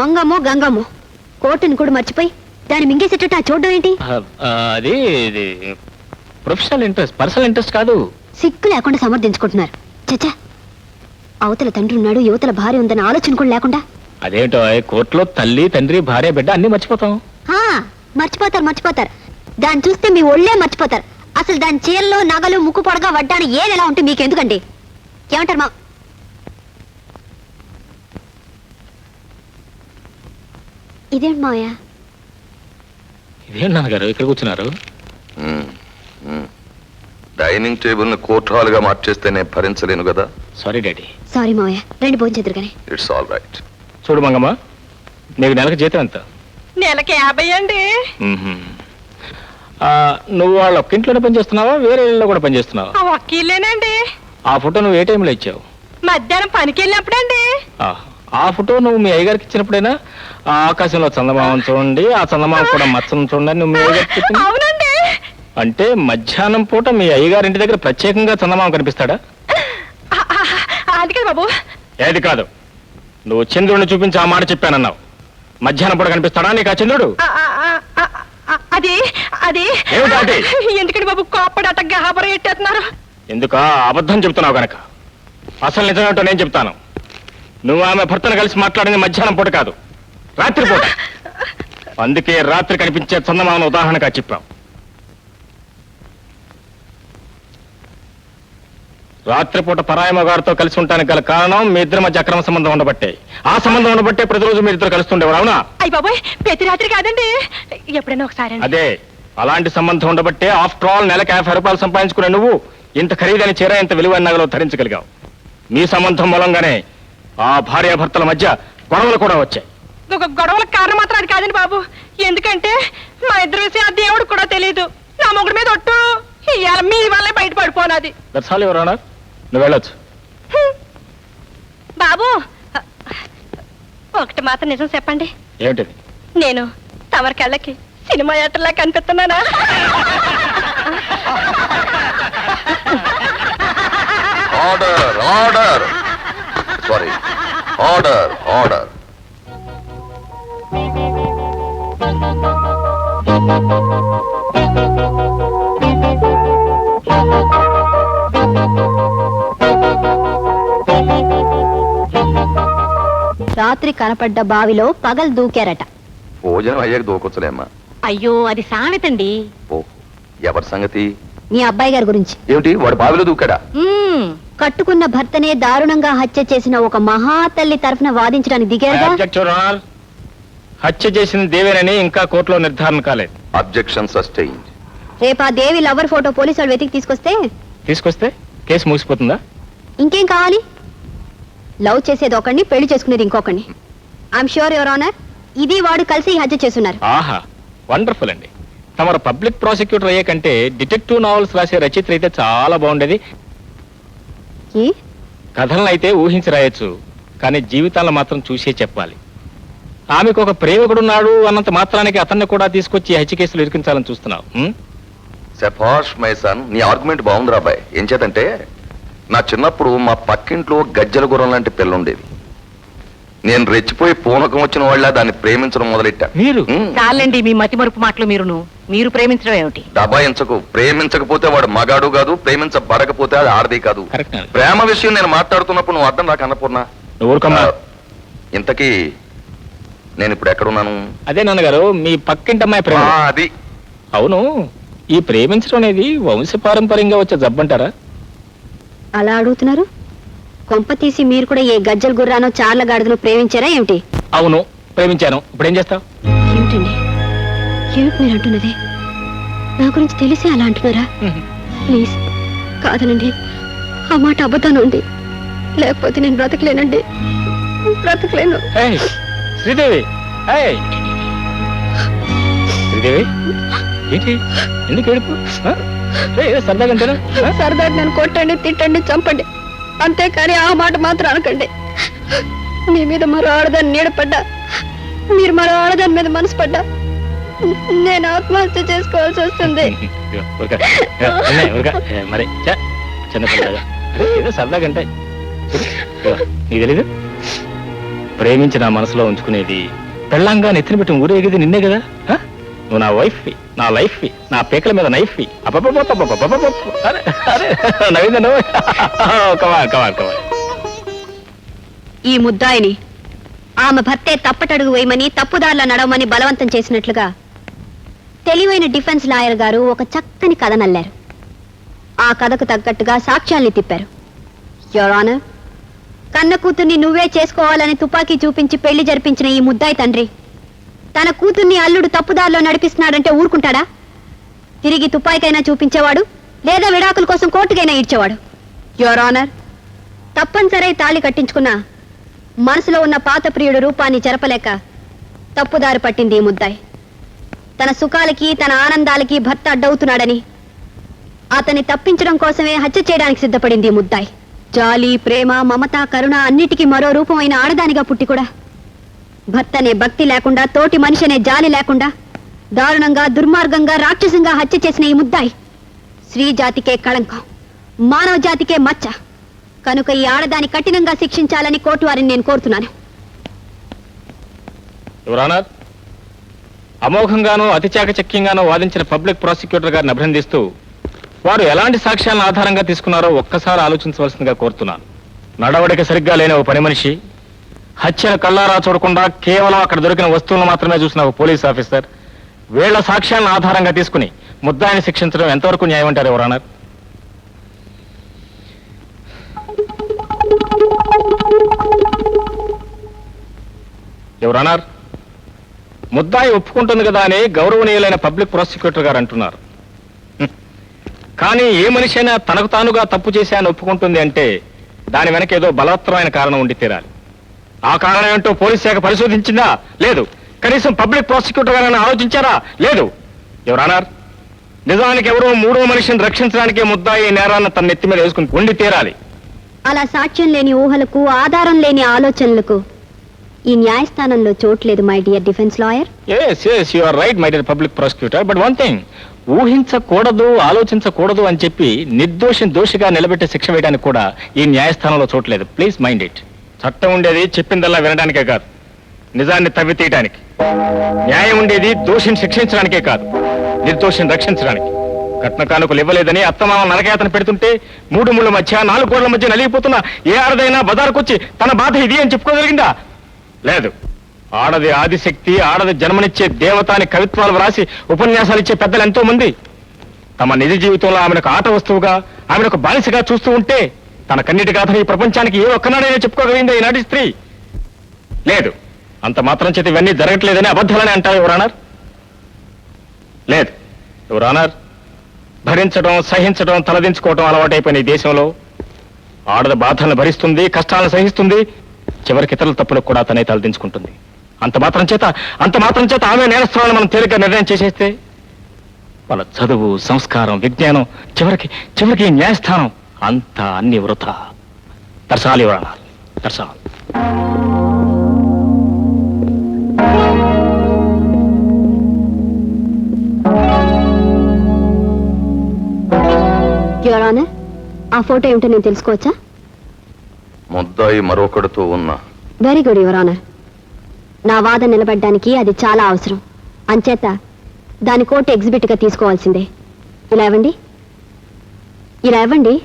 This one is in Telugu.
మంగమ్మో గంగమ్మో కోటుని కూడా మర్చిపోయి దాన్ని మింగేసేటట్టు ఆ చూడడం ఏంటి? అది ఇది ప్రొఫెషనల్ ఇంట్రెస్ట్ పర్సనల్ ఇంట్రెస్ట్ కాదు. సిగ్గు లేకుండా సమర్థించుకుంటున్నారు. చచ్చా అవతల తండ్రి ఉన్నాడు యువతల భార్య ఉందని ఆలోచన కూడా లేకుండా. అదేంటో కోర్టులో తల్లి తండ్రి భార్య బిడ్డ అన్ని మర్చిపోతాం. మర్చిపోతారు మర్చిపోతారు. దాన్ని చూస్తే మీ ఒళ్ళే మర్చిపోతారు. అసలు దాని చీరలో నగలు ముక్కు పొడగా వడ్డాను ఏది ఎలా ఉంటే మీకు ఎందుకండి ఏమంటారు మా ఇదేంటి మావయ్య? ఇదేంటి నాన్నగారు? ఇక్కడ కూర్చున్నారు. డైనింగ్ టేబుల్ని కోర్ట్ హాల్గా మార్చేస్తే నేను భరించలేను కదా? Sorry daddy. సారీ మావయ్య రెండు భోజనం కానీ ఇట్స్ ఆల్ రైట్ చూడు మంగమ్మ నీకు నెలకు జీతం ఎంత? నెలకి యాభై అండి. ఆ, నువ్వు వాళ్ళ ఒక్క ఇంట్లోనే పనిచేస్తున్నావా వేరే ఇళ్ళలో కూడా పనిచేస్తున్నావా ఆ వకీలేనండి ఆ ఫోటో నువ్వు ఏ టైంలో ఇచ్చావు? మధ్యాహ్నం పనికి వెళ్ళినప్పుడండి ఆ, ఆ ఫోటో నువ్వు మీ అయ్యగారికి ఇచ్చినప్పుడైనా ఆ ఆకాశంలో చందమామను చూడండి ఆ చందమామ కూడా మచ్చను చూడండి నువ్వు మీ అయ్యగారికి చెప్పింది అవునండి. అంటే మధ్యాహ్నం పూట మీ అయ్యగారి ఇంటి దగ్గర ప్రత్యేకంగా చందమామ కనిపిస్తాడా? ఆ, ఆ, ఆ, అది కదా బాబు. ఏది కాదు. నువ్వు చంద్రుడిని చూపించి ఆ మాట చెప్పానన్నావు. మధ్యాహ్నం పూట కనిపిస్తాడా నీకు ఆ చంద్రుడు? ఆ, ఆ, ఆ, ఆ, ఆ, అది అది. ఏమిటి అది? ఎందుకండి బాబు కోప్పడట గాబర ఎట్టేస్తున్నారు ఎందుక? అబద్ధం చెప్తున్నావు గనక. అసలు నిజమేంటో నేను చెప్తాను. నువ్వు ఆమె భర్తను కలిసి మాట్లాడింది మధ్యాహ్నం పూట కాదు. రాత్రి పూట. అందుకే రాత్రి కనిపించే చందమామను ఉదాహరణగా చెప్పాం. రాత్రిపూట పరాయమ గారితో కలిసి ఉండటానికి గల కారణం మీ ఇద్దరి మధ్య అక్రమ సంబంధం ఉండబట్టే. ఆ సంబంధం ఉండబట్టే ప్రతిరోజు మీరు ఇద్దరు కలుస్తుండేవారు అవునా? అయ్యి బాబోయ్ ప్రతి రాత్రి కాదండి. ఎప్పుడైనా ఒకసారి అదే అలాంటి సంబంధం ఉండబట్టే ఆఫ్టర్ ఆల్ నెలకు యాభై రూపాయలు సంపాదించుకునే నువ్వు ఇంత ఖరీదైన చీర ఇంత విలువైన నగలు ధరించగలిగావు. మీ సంబంధం మూలంగానే ఆ భార్యాభర్తల మధ్య గొడవలు కూడా వచ్చాయి. ఒక గొడవలకు కారణం మాత్రం అది కాదండి బాబు. ఎందుకంటే మా ఇద్దరి విషయం ఆ దేవుడు కూడా తెలియదు నా మొగుడి మీద ఒట్టు ఇవాళ మీ వల్లే బయట పడిపోనాది నువ్వు వెళ్ళొచ్చు. బాబు ఒకటి మాత్రం నిజం చెప్పండి. ఏమిటిది? నేను తమరి కళ్ళకి సినిమా యాత్రలా కనిపిస్తున్నానా? Order order sorry order order రాత్రి కనపడ్డ బావిలో పగలు దూకారట. భోజనం అయ్యాక దూకొచ్చలేమ్మా. అయ్యో అది సామెతండి. ఓ ఎవరి సంగతి? మీ అబ్బాయి గారి గురించి. ఏమిటి వాడు బావిలో దూకాడా? కట్టుకున్న భర్తనే దారుణంగా హత్య చేసిన ఒక మహాతల్లి తరఫున వాదించడానికి Honor. హత్య చేసింది దేవేనని ఇంకా కోర్టులో నిర్ధారణ కాలేదు. అబ్జెక్షన్ సస్టైన్ రేపు ఆ దేవి లవర్ ఫోటో పోలీసు వాళ్ళు వెతికి తీసుకొస్తే? తీసుకొస్తే కేసు ముగిసిపోతుందా? ఇంకేం కావాలి? లవ్ చేసేది ఒకడిని పెళ్ళి చేసుకునేది ఇంకొకడిని. ఐఎమ్ షూర్ యువర్ ఆనర్ ఇది వాడు కలిసి ఈ హత్య చేస్తున్నారు. ఆహా వండర్ఫుల్ అండి. తమరు పబ్లిక్ ప్రాసిక్యూటర్ అయ్యే కంటే డిటెక్టివ్ నావెల్స్ రాసే రచయిత అయితే చాలా బాగుండేది. ఏ? కథలను అయితే ఊహించి రాయొచ్చు కానీ జీవితాలను మాత్రం చూసే చెప్పాలి ఆమెకు ఒక ప్రేమికుడున్నాడు అన్నంత మాత్రానికి అతన్ని కూడా తీసుకొచ్చి ఈ హత్య కేసులు ఇరికించాలని చూస్తున్నావు ఉం? సెఫాష్ మైసన్ నీ ఆర్గ్యుమెంట్ బాగుంది రాబాయ్ ఏం చేతంటే నా చిన్నప్పుడు మా పక్కింట్లో గజ్జల గుర్రం లాంటి పిల్ల ఉండేది నేను రెచ్చిపోయి పూనకం వచ్చిన వాళ్ళ దాన్ని ప్రేమించడం మొదలెట్టా. మీరు? చాలండి మీ మతి మరుపు మాటలు మీరును. మీరు ప్రేమించడం ఏమిటి? దబాయించకు. ప్రేమించకపోతే వాడు మగాడు కాదు ప్రేమించబడకపోతే అది ఆడది కాదు. ప్రేమ విషయం నేను మాట్లాడుతున్నప్పుడు నువ్వు అర్థం నాకు అన్నపూర్ణ. ఇంతకీ నేను ఇప్పుడు ఎక్కడున్నాను? అదే నాన్నగారు మీ పక్కింటి అమ్మాయి ఆ, ప్రేమ అది. అవును ఈ ప్రేమించడం అనేది వంశపారంపర్యంగా వచ్చే జబ్బంటారా అలా అడుగుతున్నారు? కొంప తీసి మీరు కూడా ఏ గజ్జల గుర్రానో చార్ల గాడిదను ప్రేమించారా ఏమిటి? అవును ప్రేమించాను. ఇప్పుడు ఏం చేస్తావు? ఏమిటండి? ఏమిటి మీరు అంటున్నది? నా గురించి తెలిసి అలా అంటున్నారా? ప్లీజ్ కాదనండి. ఆ మాట అబద్ధానండి లేకపోతే నేను బ్రతకలేనండి. బ్రతకలేను. ఏయ్, శ్రీదేవి ఏయ్. శ్రీదేవి ఏంటి? ఎందుకు ఏడుపు? ఆ? ఏయ్, ఏదో సరదాగా అంతేనా ఆ? సరదాగా నన్ను కొట్టండి తిట్టండి చంపండి. అంతేకాని ఆ మాట మాత్రం అనకండి. మీ మీద మరో ఆడదాన్ని నీడపడ్డా మీరు మరో ఆడదాని మీద మనసు పడ్డా. నేను ఆత్మహత్య చేసుకోవాల్సి వస్తుంది. మరి ఏదో సరదాగా నీకు తెలీదు? ప్రేమించి నా మనసులో ఉంచుకునేది పెళ్ళంగా నెత్తిన పెట్టి ఊరేగేది నిన్నే కదా ఆ? నువ్వు నా వైఫ్ నా లైఫ్ నా పేకల మీద నైఫ్ కమా కమా కమా ఈ ముద్దాయిని ఆమె భర్తే తప్పటడుగు వేయమని తప్పుదారుల నడవమని బలవంతం చేసినట్లుగా తెలివైన డిఫెన్స్ లాయర్ గారు ఒక చక్కని కథ నల్లారు. ఆ కథకు తగ్గట్టుగా సాక్ష్యాల్ని తిప్పారు. యోర్ ఆనర్ కన్న కూతుర్ని నువ్వే చేసుకోవాలని తుపాకీ చూపించి పెళ్ళి జరిపించిన ఈ ముద్దాయి తండ్రి తన కూతుర్ని అల్లుడు తప్పుదారిలో నడిపిస్తున్నాడంటే ఊరుకుంటాడా? తిరిగి తుపాయికైనా చూపించేవాడు లేదా విడాకుల కోసం కోర్టుకైనా ఇడ్చేవాడు యువర్ ఆనర్ తప్పనిసరి తాళి కట్టించుకున్నా మనసులో ఉన్న పాత ప్రియుడు రూపాన్ని చెరపలేక తప్పుదారి పట్టింది ఈ ముద్దాయి. తన సుఖాలకి తన ఆనందాలకి భర్త అడ్డవుతున్నాడని అతన్ని తప్పించడం కోసమే హత్య చేయడానికి సిద్ధపడింది ఈ ముద్దాయి. జాలి ప్రేమ మమత కరుణ అన్నిటికీ మరో రూపమైన ఆడదానిగా పుట్టి కూడా భర్తనే భక్తి లేకుండా తోటి మనిషి అనే జాలి లేకుండా దారుణంగా దుర్మార్గంగా రాక్షసంగా హత్య చేసిన ఈ ముద్దాయి. స్త్రీ జాతికే కళంకం మానవ జాతికే మచ్చ. కనుక ఈ ఆడదాన్ని కఠినంగా శిక్షించాలని కోర్టు వారిని నేను కోరుతున్నాను. యువరానర్ అమోఘంగానూ అతి చాకచక్యంగానూ వాదించిన పబ్లిక్ ప్రాసిక్యూటర్ గారిని అభినందిస్తూ వారు ఎలాంటి సాక్ష్యాలను ఆధారంగా తీసుకున్నారో ఒక్కసారి ఆలోచించవలసిందిగా కోరుతున్నాను. నడవడిక సరిగ్గా లేని ఒక పని మనిషి హత్యను కళ్ళారా చూడకుండా కేవలం అక్కడ దొరికిన వస్తువులను మాత్రమే చూసిన ఒక పోలీస్ ఆఫీసర్. వీళ్ళ సాక్ష్యాలను ఆధారంగా తీసుకుని ముద్దాయిని శిక్షించడం ఎంతవరకు న్యాయం అంటారు ఎవరన్నారు ఎవరన్నారు ముద్దాయి ఒప్పుకుంటుంది కదా అని గౌరవనీయులైన పబ్లిక్ ప్రాసిక్యూటర్ గారు అంటున్నారు. కానీ ఏ మనిషి అయినా తనకు తానుగా తప్పు చేశాను ఒప్పుకుంటుంది అంటే దాని వెనక ఏదో బలవత్తరమైన కారణం ఉండి తీరాలి. ఆ కారణం ఏంటో పోలీస్ శాఖ పరిశోధించిందా? లేదు. కనీసం పబ్లిక్ ప్రాసిక్యూటర్ గారు ఆలోచించారా? లేదు. ఎవరన్నారు నిజానికి ఎవరో మూడో మనిషిని రక్షించడానికే ముద్దాయి ఈ నేరాన్ని తన నెత్తి మీద వేసుకుని ఉండి తీరాలి. అలా సాక్ష్యం లేని ఊహలకు ఆధారం లేని ఆలోచనలకు ఈ న్యాయస్థానంలో చోట్లేదు my dear defence lawyer. Yes yes you are right my dear public prosecutor but one thing ఊహించకూడదు ఆలోచించకూడదు అని చెప్పి నిర్దోషిని దోషిగా నిలబెట్టే శిక్ష వేయడానికి కూడా ఈ న్యాయస్థానంలో చోట్లేదు ప్లీజ్ మైండ్ ఇట్ చట్టం ఉండేది చెప్పిందల్లా వినడానికే కాదు. నిజాన్ని తవ్వి తీయడానికి న్యాయం ఉండేది దోషిని శిక్షించడానికే కాదు. నిర్దోషిని రక్షించడానికి. కట్న కానుకలు ఇవ్వలేదని అత్తమామ నరకేతన పెడుతుంటే మూడు ముళ్ళ మధ్య నాలుగు కోళ్ళ మధ్య నలిగిపోతున్న ఏ ఆడదైనా బజార్కొచ్చి తన బాధ ఇది అని చెప్పుకోగలిగిందా లేదు. ఆడది ఆదిశక్తి ఆడది జన్మనిచ్చే దేవత అని కవిత్వాలు వ్రాసి ఉపన్యాసాలు ఇచ్చే పెద్దలు ఎంతో మంది తమ నిజ జీవితంలో ఆమెను ఆట వస్తువుగా ఆమెను ఒక బానిసగా చూస్తూ ఉంటే తన కన్నిటి గాథను ఈ ప్రపంచానికి ఏ ఒక్కనాడైనా చెప్పుకోగలిగిందా ఈనాటి స్త్రీ? లేదు. అంత మాత్రం చేత ఇవన్నీ జరగట్లేదని అబద్ధాలని అంటారు ఎవరానర్ లేదు. ఎవరానర్ భరించడం సహించడం తలదించుకోవడం అలవాటైపోయిన ఈ దేశంలో ఆడద బాధలను భరిస్తుంది కష్టాలను సహిస్తుంది చివరికి ఇతరుల తప్పులకు కూడా తనే తలదించుకుంటుంది. అంత మాత్రం చేత అంత మాత్రం చేత ఆమె నేరస్థానాన్ని మనం తేలిక నిర్ణయం చేసేస్తే వాళ్ళ చదువు సంస్కారం విజ్ఞానం చివరికి చివరికి న్యాయస్థానం. అంతా అన్ని వృథా దర్శాలి దర్శాలి యువర్ ఆనర్ ఆ ఫోటో ఏమిటో నేను తెలుసుకోవచ్చా? ముద్దాయి మరొకడితో ఉన్న. Very good your honour. నా వాదన నిలబడడానికి అది చాలా అవసరం. అంచేత దాని కోర్టు ఎగ్జిబిట్గా తీసుకోవాల్సిందే. ఇలా ఇవ్వండి. ఇలా ఇవ్వండి.